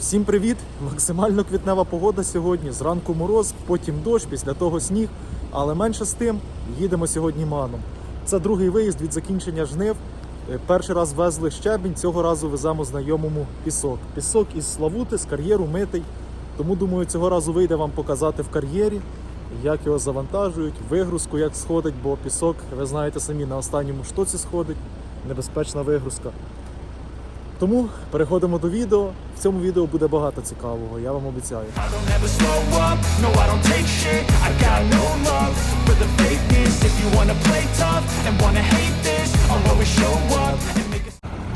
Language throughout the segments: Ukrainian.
Всім привіт! Максимально квітнева погода сьогодні. Зранку мороз, потім дощ, після того сніг. Але менше з тим їдемо сьогодні маном. Це другий виїзд від закінчення жнив. Е, Перший раз везли щебінь, цього разу веземо знайомому пісок. Пісок із Славути, з кар'єру митий. Тому думаю, цього разу вийде вам показати в кар'єрі, як його завантажують, вигрузку, як сходить, бо пісок, ви знаєте самі, на останньому штоці сходить. Небезпечна вигрузка. Тому переходимо до відео. В цьому відео буде багато цікавого, я вам обіцяю.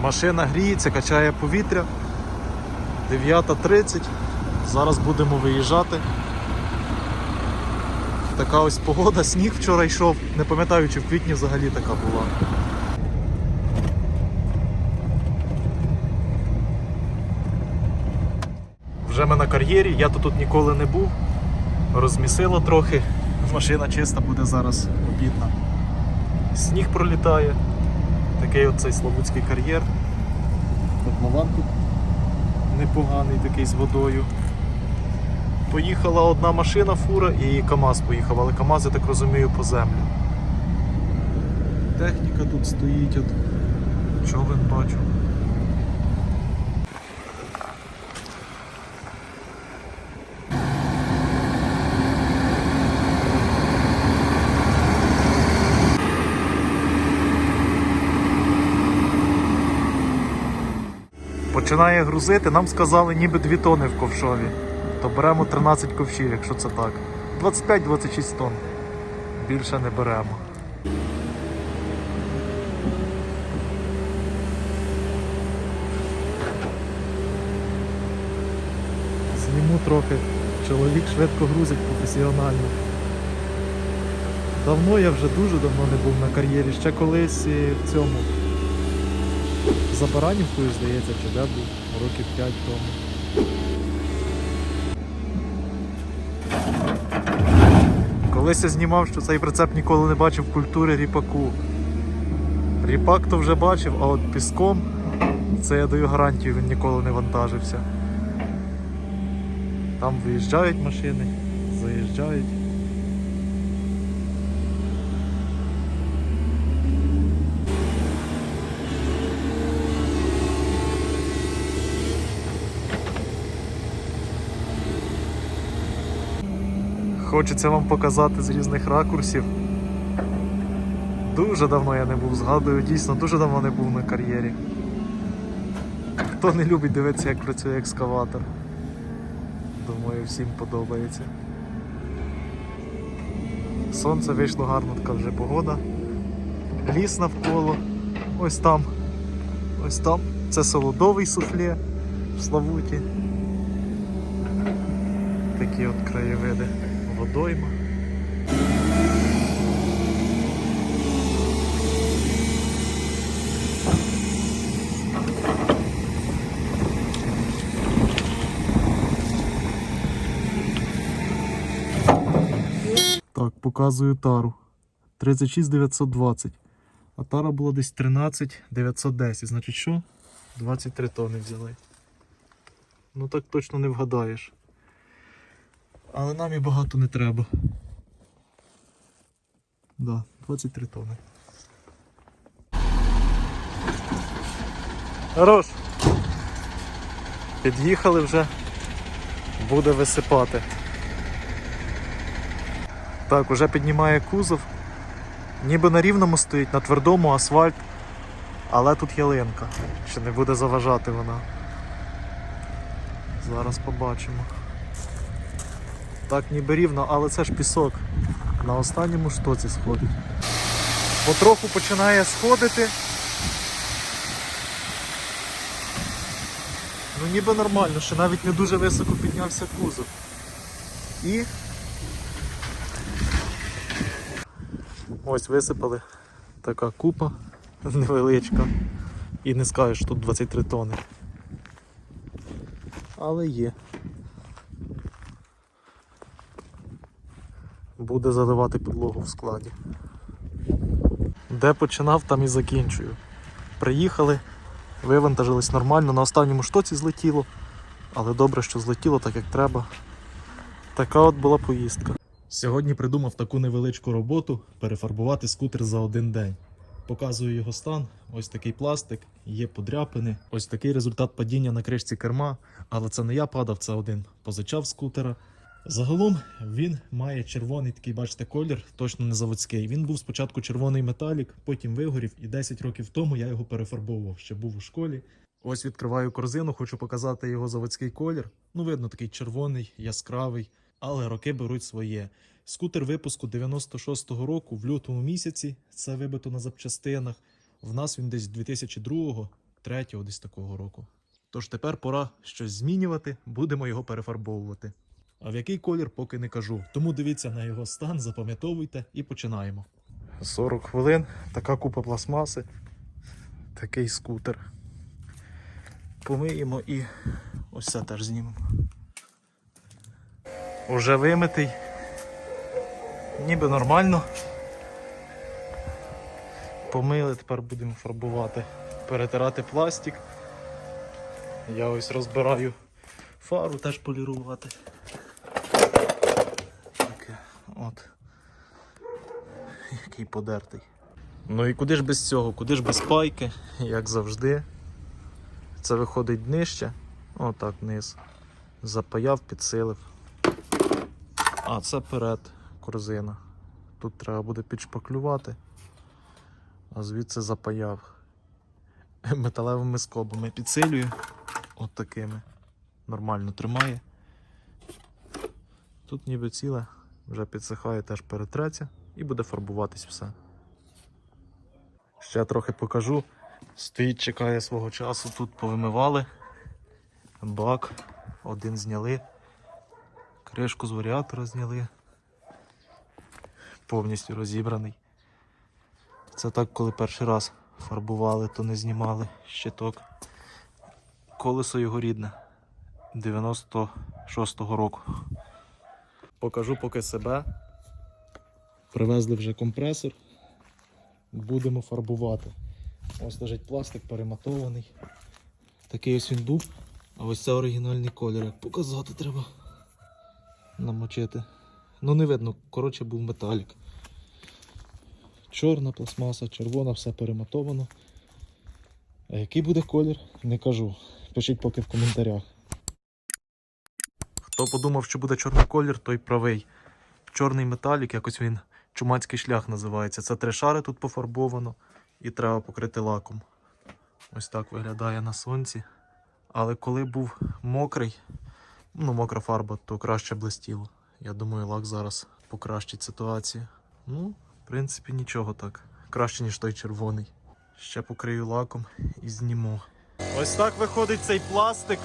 Машина гріється, качає повітря. 9.30. Зараз будемо виїжджати. Така ось погода, сніг вчора йшов. Не пам'ятаю, чи в квітні взагалі така була. Вже ми на кар'єрі, я то тут ніколи не був. Розмісило трохи. Машина чиста буде зараз обідна. Сніг пролітає. Такий оцей Славутський кар'єр. Котлован тут непоганий такий з водою. Поїхала одна машина, фура і КАМАЗ поїхав, але КАМАЗ, я так розумію, по землю. Техніка тут стоїть, от човен бачу. Починає грузити, нам сказали ніби 2 тони в ковшові. То беремо 13 ковшів, якщо це так. 25-26 тонн. Більше не беремо. Зніму трохи. Чоловік швидко грузить професіонально. Давно я вже дуже давно не був на кар'єрі. Ще колись в цьому за Баранівкою, здається, чи де був років 5 тому. Колись я знімав, що цей прицеп ніколи не бачив культури ріпаку. Ріпак то вже бачив, а от піском це я даю гарантію, він ніколи не вантажився. Там виїжджають машини, заїжджають. Хочеться вам показати з різних ракурсів. Дуже давно я не був, згадую, дійсно, дуже давно не був на кар'єрі. Хто не любить дивитися, як працює екскаватор. Думаю, всім подобається. Сонце вийшло гарно, така вже погода. Ліс навколо. Ось там. Ось там. Це солодовий суфле в Славуті. Такі от краєвиди. Водойма. Так, показую тару. 36 920. А тара була десь 13 910. Значить що? 23 тони взяли. Ну так точно не вгадаєш. Але нам і багато не треба. Да, 23 тони. Хорош. Під'їхали вже. Буде висипати. Так, уже піднімає кузов. Ніби на рівному стоїть, на твердому асфальт. Але тут ялинка. Чи не буде заважати вона. Зараз побачимо. Так ніби рівно, але це ж пісок. На останньому штоці сходить. Потроху починає сходити. Ну ніби нормально, що навіть не дуже високо піднявся кузов. І ось висипали така купа невеличка. І не скажеш, тут 23 тони. Але є. Буде заливати підлогу в складі. Де починав, там і закінчую. Приїхали, вивантажились нормально, на останньому штоці злетіло, Але добре, що злетіло так, як треба. Така от була поїздка. Сьогодні придумав таку невеличку роботу перефарбувати скутер за один день. Показую його стан. Ось такий пластик, є подряпини. Ось такий результат падіння на кришці керма. Але це не я падав, це один позичав скутера. Загалом він має червоний такий, бачите, колір, точно не заводський. Він був спочатку червоний металік, потім вигорів, і 10 років тому я його перефарбовував. Ще був у школі. Ось відкриваю корзину, хочу показати його заводський колір. Ну, видно, такий червоний, яскравий, але роки беруть своє. Скутер випуску 96-го року в лютому місяці. Це вибито на запчастинах. В нас він десь 2002-го, 3-го десь такого року. Тож тепер пора щось змінювати, будемо його перефарбовувати. А в який колір поки не кажу. Тому дивіться на його стан, запам'ятовуйте і починаємо. 40 хвилин, така купа пластмаси, такий скутер. Помиємо і ось це теж знімемо. Уже вимитий. Ніби нормально. Помили, тепер будемо фарбувати, перетирати пластик. Я ось розбираю фару, теж полірувати. От. Який подертий. Ну і куди ж без цього? Куди ж без пайки, як завжди. Це виходить нижче. Отак вниз. Запаяв, підсилив. А, це перед корзина. Тут треба буде підшпаклювати, а звідси запаяв. Металевими скобами підсилюю. От такими. Нормально тримає. Тут ніби ціле, вже підсихає, теж перетреться і буде фарбуватись все. Ще трохи покажу. Стоїть, чекає свого часу, тут повимивали. Бак, один зняли. Кришку з варіатора зняли. Повністю розібраний. Це так, коли перший раз фарбували, то не знімали щиток. Колесо його рідне 96-го року. Покажу поки себе. Привезли вже компресор. Будемо фарбувати. Ось лежить пластик перематований. Такий ось він був. А ось це оригінальний колір. Як показати треба намочити. Ну не видно, коротше був металік. Чорна пластмаса, червона, все перематовано. А який буде колір, не кажу. Пишіть поки в коментарях. Хто подумав, що буде чорний колір, той правий. Чорний металік, якось він чумацький шлях називається. Це три шари тут пофарбовано і треба покрити лаком. Ось так виглядає на сонці. Але коли був мокрий, ну мокра фарба, то краще блистіло. Я думаю, лак зараз покращить ситуацію. Ну, в принципі, нічого так. Краще, ніж той червоний. Ще покрию лаком і зніму. Ось так виходить цей пластик.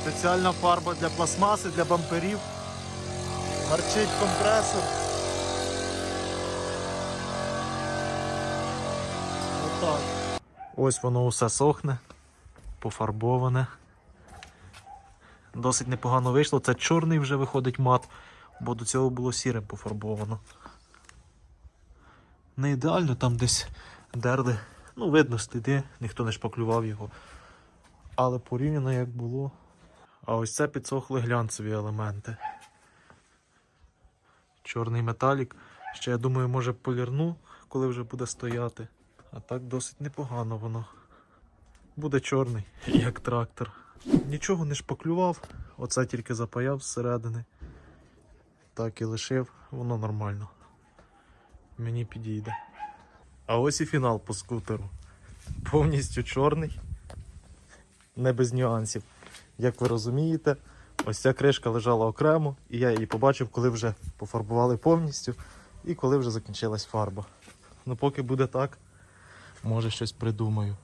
Спеціальна фарба для пластмаси, для бамперів. Гарчить компресор. Отак. Ось воно усе сохне, пофарбоване. Досить непогано вийшло. Це чорний вже виходить мат, бо до цього було сірим пофарбовано. Не ідеально, там десь дерли. Ну, видно, сліди, ніхто не шпаклював його. Але порівняно як було. А ось це підсохли глянцеві елементи. Чорний металік. Ще я думаю, може полірну, коли вже буде стояти. А так досить непогано воно. Буде чорний, як трактор. Нічого не шпаклював, оце тільки запаяв зсередини. Так і лишив, воно нормально. Мені підійде. А ось і фінал по скутеру. Повністю чорний, не без нюансів. Як ви розумієте, ось ця кришка лежала окремо, і я її побачив, коли вже пофарбували повністю і коли вже закінчилась фарба. Ну, поки буде так, може щось придумаю.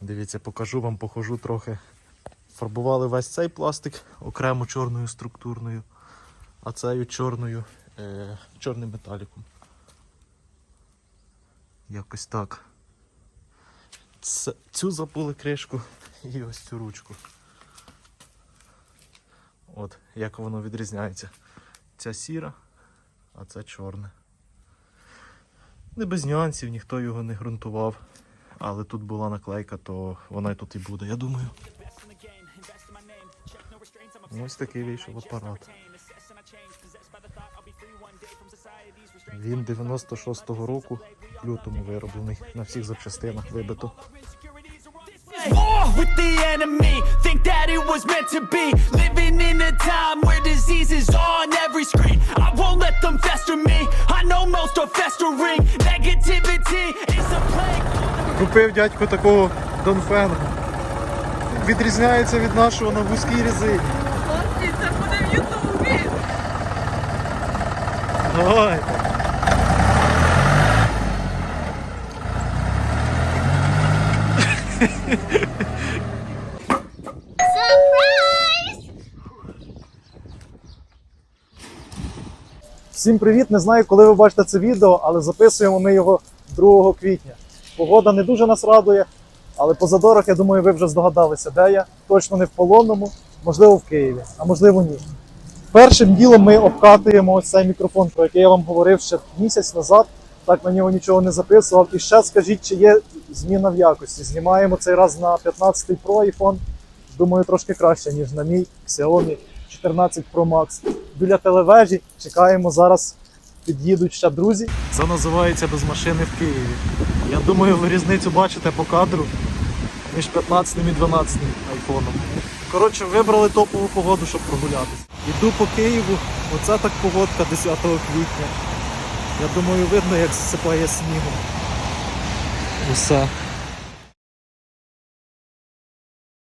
Дивіться, покажу вам, похожу трохи. Фарбували весь цей пластик окремо чорною структурною, а цею чорною, е, чорним металіком. Якось так. Цю забули кришку і ось цю ручку. От, як воно відрізняється. Ця сіра, а це чорне. Не без нюансів, ніхто його не ґрунтував. але тут була наклейка, то вона і тут і буде, я думаю. Ось такий вийшов апарат. Він 96-го року, в лютому вироблений, на всіх запчастинах вибито. With the enemy, think that it was meant to be. Living in a time where disease is on every screen. I won't let them fester me. I know most are festering. Negativity is a plague. Купив дядько такого Донфена. Відрізняється від нашого на вузькій резині. Це буде в Ютубі. Давай. Всім привіт! Не знаю, коли ви бачите це відео, але записуємо ми його 2 квітня. Погода не дуже нас радує, але по задорах, я думаю, ви вже здогадалися, де я. Точно не в полонному, можливо, в Києві, а можливо, ні. Першим ділом ми обкатуємо ось цей мікрофон, про який я вам говорив ще місяць назад. Так на нього нічого не записував. І ще скажіть, чи є зміна в якості. Знімаємо цей раз на 15 Pro iPhone. Думаю, трошки краще, ніж на мій Xiaomi 14 Pro Max. Біля телевежі чекаємо зараз. Під'їдуть ще друзі. Це називається без машини в Києві. Я думаю, ви різницю бачите по кадру між 15 і 12 айфоном. Коротше, вибрали топову погоду, щоб прогулятися. Іду по Києву, оце так погодка 10 квітня. Я думаю, видно, як засипає снігом. Усе.